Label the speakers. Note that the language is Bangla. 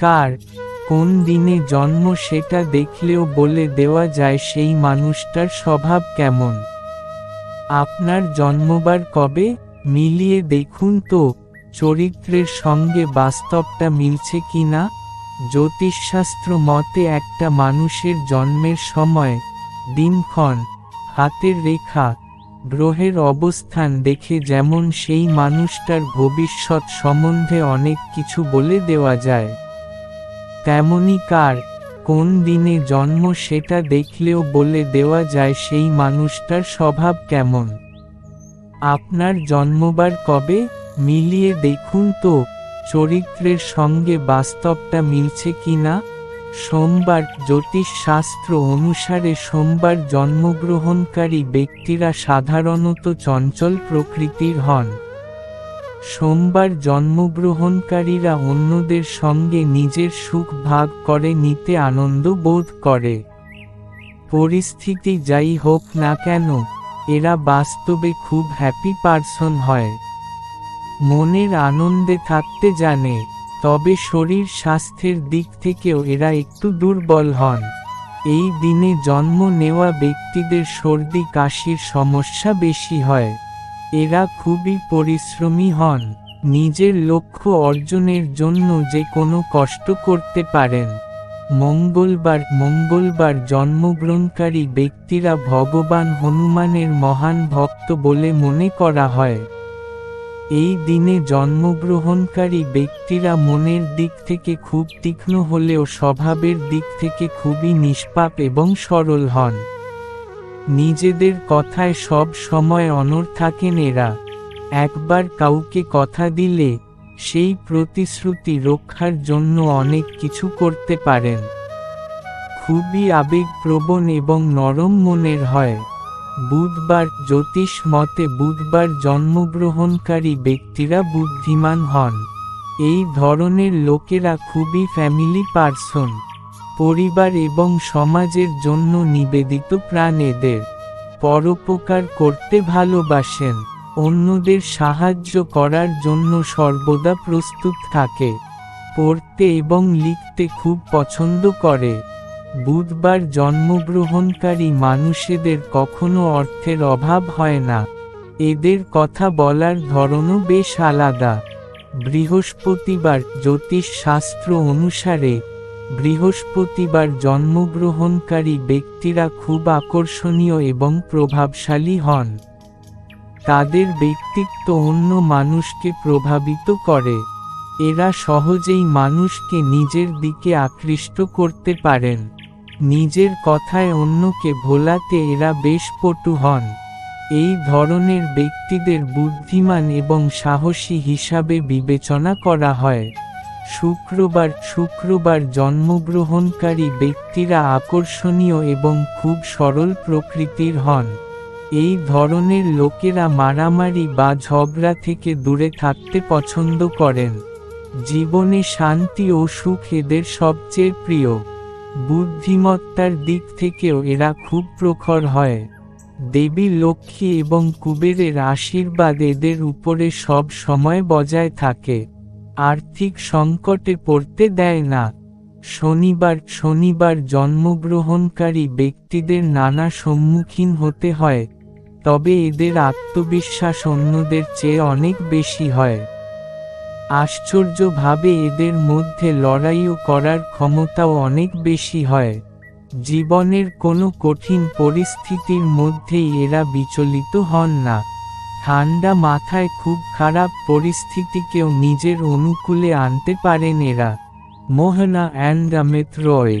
Speaker 1: কার? কোন দিনে জন্ম সেটা দেখলেও বলে দেওয়া যায় সেই মানুষটার স্বভাব কেমন? আপনার জন্মবার কবে? মিলিয়ে দেখুন তো, চরিত্রের সঙ্গে বাস্তবটা মিলছে কি না? জ্যোতিষশাস্ত্র মতে একটা মানুষের জন্মের সময়, দিনক্ষণ, হাতের রেখা, গ্রহের অবস্থান দেখে যেমন সেই মানুষটার ভবিষ্যৎ সম্বন্ধে অনেক কিছু বলে দেওয়া যায়। তেমনি কার, কোন দিনে জন্ম সেটা দেখলেও বলে দেওয়া যায় সেই মানুষটার স্বভাব কেমন। আপনার জন্মবার কবে? মিলিয়ে দেখুন তো, চরিত্রের সঙ্গে বাস্তবটা মিলছে কি না? সোমবার জ্যোতিষ শাস্ত্র অনুসারে সোমবার জন্মগ্রহণকারী ব্যক্তিরা সাধারণত চঞ্চল প্রকৃতির হন। সোমবার জন্মগ্রহণকারীরা অন্যদের সঙ্গে নিজের সুখ ভাগ করে নিতে আনন্দ বোধ করে। পরিস্থিতি যাই হোক না কেন, এরা বাস্তবে খুব হ্যাপি পারসন হয়। মনের আনন্দে থাকতে জানে, তবে শরীর স্বাস্থ্যের দিক থেকেও এরা একটু দুর্বল হন। এই দিনে জন্ম নেওয়া ব্যক্তিদের সর্দি কাশির সমস্যা বেশি হয়। এরা খুবই পরিশ্রমী হন, নিজের লক্ষ্য অর্জনের জন্য যে কোনো কষ্ট করতে পারেন। মঙ্গলবার মঙ্গলবার জন্মগ্রহণকারী ব্যক্তিরা ভগবান হনুমানের মহান ভক্ত বলে মনে করা হয়। এই দিনে জন্মগ্রহণকারী ব্যক্তিরা মনের দিক থেকে খুব তীক্ষ্ণ হলেও স্বভাবের দিক থেকে খুবই নিষ্পাপ এবং সরল হন। নিজেদের কথায় সব সময় অনর থাকেন এরা একবার কাউকে কথা দিলে, সেই প্রতিশ্রুতি রক্ষার জন্য অনেক কিছু করতে পারেন। খুবই আবেগপ্রবণ এবং নরম মনের হয়। বুধবার জ্যোতিষ মতে বুধবার জন্মগ্রহণকারী ব্যক্তিরা বুদ্ধিমান হন। এই ধরনের লোকেরা খুবই ফ্যামিলি পার্সন পরিবার এবং সমাজের জন্য নিবেদিত প্রাণ এদের পরোপকার করতে ভালোবাসেন। অন্যদের সাহায্য করার জন্য সর্বদা প্রস্তুত থাকে, পড়তে এবং লিখতে খুব পছন্দ করে। বুধবার জন্মগ্রহণকারী মানুষেদের কখনো অর্থের অভাব হয় না। এদের কথা বলার ধরনও বেশ আলাদা। বৃহস্পতিবার জ্যোতিষ শাস্ত্র অনুসারে বৃহস্পতিবার জন্মগ্রহণকারী ব্যক্তিরা খুব আকর্ষণীয় এবং প্রভাবশালী হন। তাদের ব্যক্তিত্ব অন্য মানুষকে প্রভাবিত করে। এরা সহজেই মানুষকে নিজের দিকে আকৃষ্ট করতে পারেন। নিজের কথায় অন্যকে ভোলাতে এরা বেশ পটু হন। এই ধরনের ব্যক্তিদের বুদ্ধিমান এবং সাহসী হিসাবে বিবেচনা করা হয়। শুক্রবার শুক্রবার জন্মগ্রহণকারী ব্যক্তিরা আকর্ষণীয় এবং খুব সরল প্রকৃতির হন। এই ধরনের লোকেরা মারামারি বা ঝগড়া থেকে দূরে থাকতে পছন্দ করেন। জীবনে শান্তি ও সুখ এদের সবচেয়ে প্রিয়। বুদ্ধিমত্তার দিক থেকেও এরা খুব প্রখর হয়। দেবী লক্ষ্মী এবং কুবেরের আশীর্বাদ এদের উপরে সব সময় বজায় থাকে। আর্থিক সংকটে পড়তে দেয় না। শনিবার শনিবার জন্মগ্রহণকারী ব্যক্তিদের নানা সম্মুখীন হতে হয়, তবে এদের আত্মবিশ্বাস অন্যদের চেয়ে অনেক বেশি হয়। আশ্চর্যভাবে এদের মধ্যে লড়াইও করার ক্ষমতাও অনেক বেশি হয়। জীবনের কোনো কঠিন পরিস্থিতির মধ্যেই এরা বিচলিত হন না। ঠান্ডা মাথায় খুব খারাপ পরিস্থিতিকেও নিজের অনুকূলে আনতে পারেন এরা। মোহনা অ্যান্ড রয়